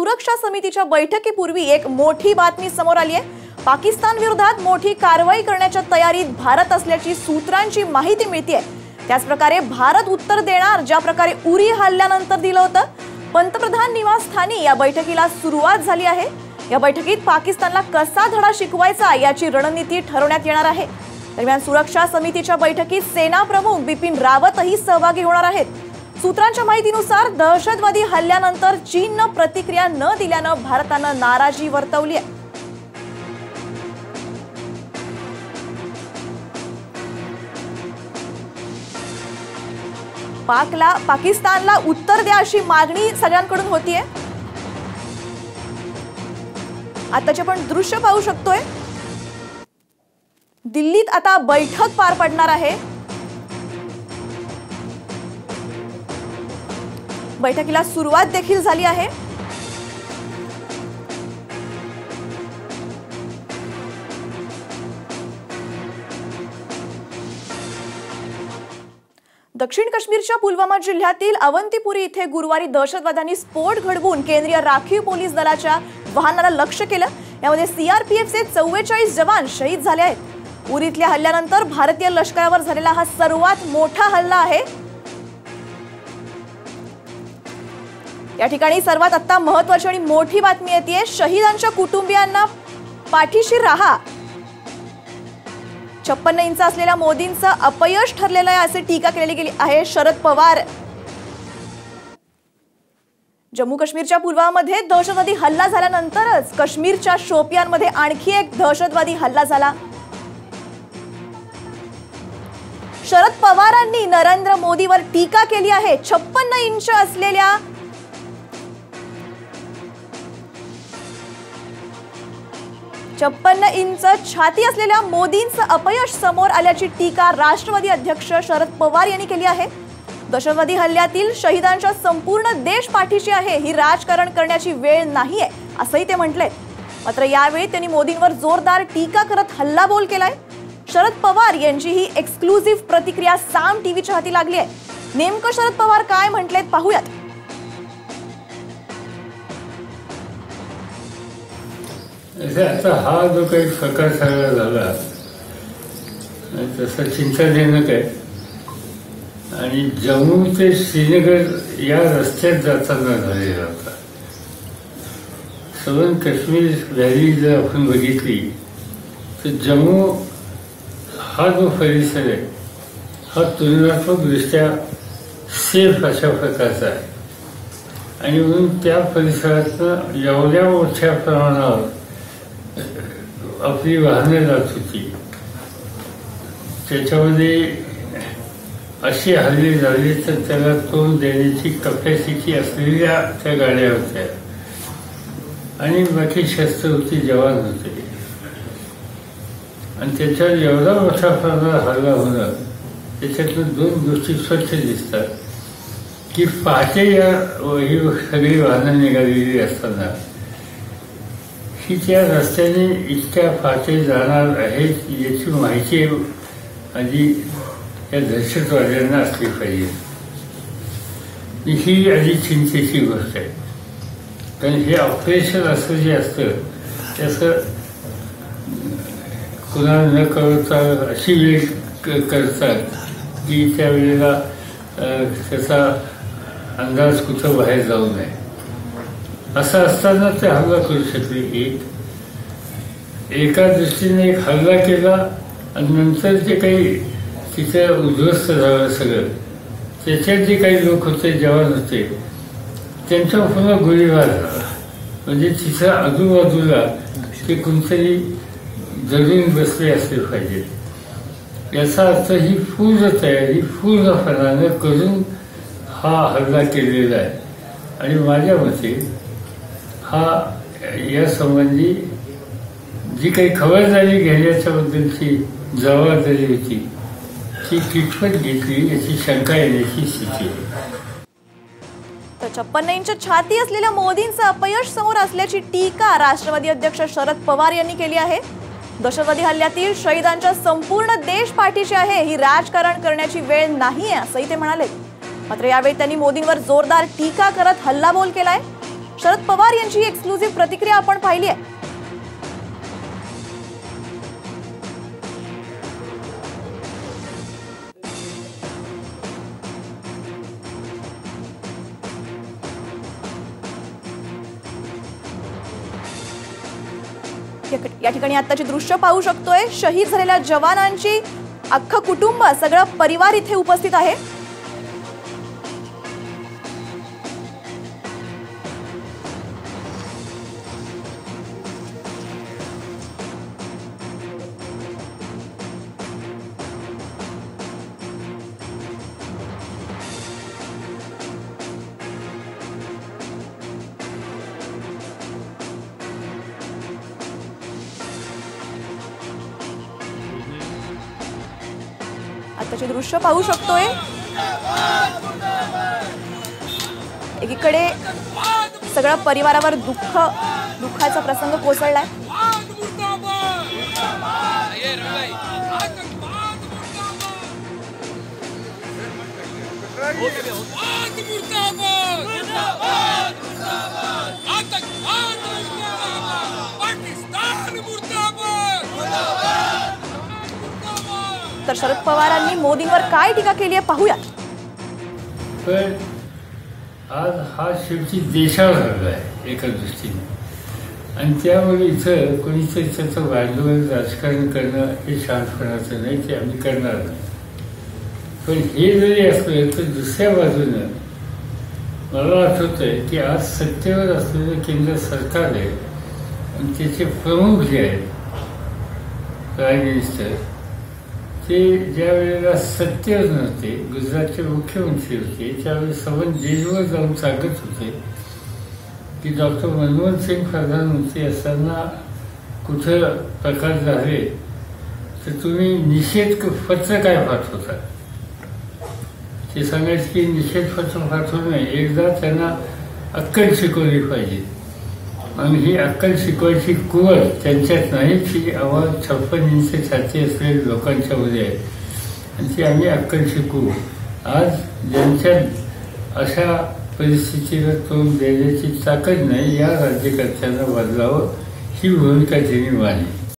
सुरक्षा समितीच्या बैठकीपूर्वी एक मोठी बातमी समोर आली आहे. पाकिस्तान विरोधात मोठी कारवाई करण्याच्या तयारीत भारत असल्याची सूत्रांची माहिती मिळते त्याचप्रकारे भारत उत्तर देणार ज्या प्रकारे उरी हल्ल्यानंतर दिलं होतं. पंतप्रधान निवासस्थानी या बैठकीला सुरुवात झाली आहे. या बैठकीत पाकिस्तानला कसा धडा शिकवायचा याची रणनीती ठरवण्यात येणार आहे. दरम्यान सुरक्षा समितीच्या बैठकीत सेना प्रमुख बिपिन रावतही सहभागी होणार आहेत. सूत्रांच्या माहितीनुसार दहशतवादी हल्ल्यानंतर चीननं प्रतिक्रिया न दिल्यानं भारतानं नाराजी वर्तवली आहे. पाकला पाकिस्तानला उत्तर द्या अशी मागणी सगळ्यांकडून होतीये. आताचे आपण दृश्य पाहू शकतोय. दिल्लीत आता बैठक पार पडणार आहे. बैठकीला सुरुवात देखील झाली आहे. दक्षिण काश्मीरच्या पुलवामा जिल्ह्यातील अवंतीपुरी इथे गुरुवारी दहशतवाद्यांनी स्फोट घडवून केंद्रीय राखीव पोलीस दलाच्या वाहनाला लक्ष केलं. यामध्ये सीआरपीएफचे चव्वेचाळीस जवान शहीद झाले आहेत. उरीतल्या हल्ल्यानंतर भारतीय लष्करावर झालेला हा सर्वात मोठा हल्ला आहे. या ठिकाणी सर्वात आत्ता महत्वाची आणि मोठी बातमी येते. शहीदांच्या कुटुंबियांना पाठीशी राहा. छप्पन्न इंच असलेल्या मोदींचं अपयश ठरलेलं आहे असे टीका केली गेली आहे शरद पवार. जम्मू काश्मीरच्या पुलवामामध्ये दहशतवादी हल्ला झाल्यानंतरच काश्मीरच्या शोपियांमध्ये आणखी एक दहशतवादी हल्ला झाला. शरद पवारांनी नरेंद्र मोदीवर टीका केली आहे. छप्पन्न इंच असलेल्या छप्पन्न इंच छाती असलेल्या मोदींचं अपयश समोर आल्याची टीका राष्ट्रवादी अध्यक्ष शरद पवार यांनी केली आहे. दहशतवादी हल्ल्यातील शहीदांच्या संपूर्ण देश पाठीशी आहे. ही राजकारण करण्याची वेळ नाहीये असंही ते म्हटले मात्र यावेळी त्यांनी मोदींवर जोरदार टीका करत हल्लाबोल केलाय. शरद पवार यांची ही एक्सक्लुझिव्ह प्रतिक्रिया साम टीव्हीच्या हाती लागली आहे. नेमकं शरद पवार काय म्हटलेत पाहूयात. म्हणजे आता हा जो काही प्रकार सगळा झाला तसं चिंताजनक आहे. आणि जम्मू ते श्रीनगर या रस्त्यात जाताना झालेला होता. सदन काश्मीर व्हॅली जर आपण बघितली तर जम्मू हा जो परिसर आहे हा तुलनात्मकदृष्ट्या सेफ अशा प्रकारचा आहे. आणि म्हणून त्या परिसरातनं एवढ्या मोठ्या प्रमाणावर आपली वाहनं जात होती. त्याच्यामध्ये अशी हल्ली झाली तर त्याला तोंड देण्याची कपॅसिटी असलेल्या त्या गाड्या होत्या. आणि बाकी शस्त्र होती जवान होते. आणि त्याच्यावर एवढा मोठा प्रमाणात हल्ला होणं त्याच्यातून दोन गोष्टी स्वच्छ दिसतात. की पहाटे या ही सगळी वाहनं निघालेली असताना की त्या रस्त्याने इतक्या फाटे जाणार आहेत याची माहिती आधी या दहशतवाद्यांना असली पाहिजे. ही आधी चिंतेची गोष्ट आहे. कारण हे ऑपरेशन असं जे असतं त्याचं कुणाला न कळवता अशी वेळ करतात की त्यावेळेला त्याचा अंदाज कुठं बाहेर जाऊ नये. असं असताना ते हल्ला करू शकले. एक एका दृष्टीने एक हल्ला केला आणि नंतर जे काही तिथं उद्ध्वस्त झालं सगळं त्याच्यात जे काही लोक होते जवान होते त्यांच्या पुन्हा गोळीबार झाला म्हणजे तिथं आजूबाजूला ते कोणतरी जळून बसले असले पाहिजे. याचा अर्थ ही पूर्ण तयारी पूर्णपणानं करून हा हल्ला केलेला आहे. आणि माझ्या मते हा यासंबंधी जी काही खबरदारी घेण्याच्या बद्दलची जबाबदारी होती ती कितपत घेतली याची शंका येण्याची स्थिती आहे. तर छप्पन्न इंच छाती असलेल्या मोदींचं अपयश समोर असल्याची टीका राष्ट्रवादी अध्यक्ष शरद पवार यांनी केली आहे. दहशतवादी हल्ल्यातील शहीदांच्या संपूर्ण देश पाठीशी आहे ही राजकारण करण्याची वेळ नाहीये असंही ते म्हणाले. मात्र यावेळी त्यांनी मोदींवर जोरदार टीका करत हल्लाबोल केलाय. शरद पवार यांची एक्सक्लुझिव्ह प्रतिक्रिया आपण पाहिली आहे या- ठिकाणी आताची दृश्य पाहू शकतोय शहीद झालेल्या जवानांची अख्खं कुटुंब सगळं परिवार इथे उपस्थित आहे. आताचे दृश्य पाहू शकतोय. एकीकडे सगळं परिवारावर दुःख दुःखाचा प्रसंग कोसळलाय. पाकिस्तान तर शरद पवारांनी मोदींवर काय टीका केली आहे पाहूयात. आज हा शेवटी देशावर हरला आहे एका दृष्टीने. आणि त्यामुळे इथं कोणीच त्याचं वाढवून राजकारण करणं हे शांतपणाचं नाही ते आम्ही करणार नाही. पण हे जरी असलं तर दुसऱ्या बाजूनं मला आठवत आहे की आज सत्तेवर असलेलं केंद्र सरकार आहे आणि त्याचे प्रमुख जे आहेत प्राईम मिनिस्टर ते ज्या वेळेला सत्तेवर नव्हते गुजरातचे मुख्यमंत्री होते त्यावेळी सबंध जेलवर जाऊन सांगत होते की डॉक्टर मनमोहन सिंग प्रधानमंत्री असताना कुठं प्रकार झाले तर तुम्ही निषेध पत्र काय पाठवता? ते सांगायचं की निषेध पत्र पाठवू नये एकदा त्यांना अक्कल शिकवली पाहिजे. आणि ही अक्कल शिकवायची कुवत त्यांच्यात नाही ती आवाज छप्पन इंच छाती असलेल्या लोकांच्या मध्ये आहे. आणि ती आम्ही अक्कल शिकू. आज ज्यांच्यात अशा परिस्थितीला तोंड देण्याची ताकद नाही या राज्यकर्त्यांना बदलावं ही भूमिका त्यांनी मानली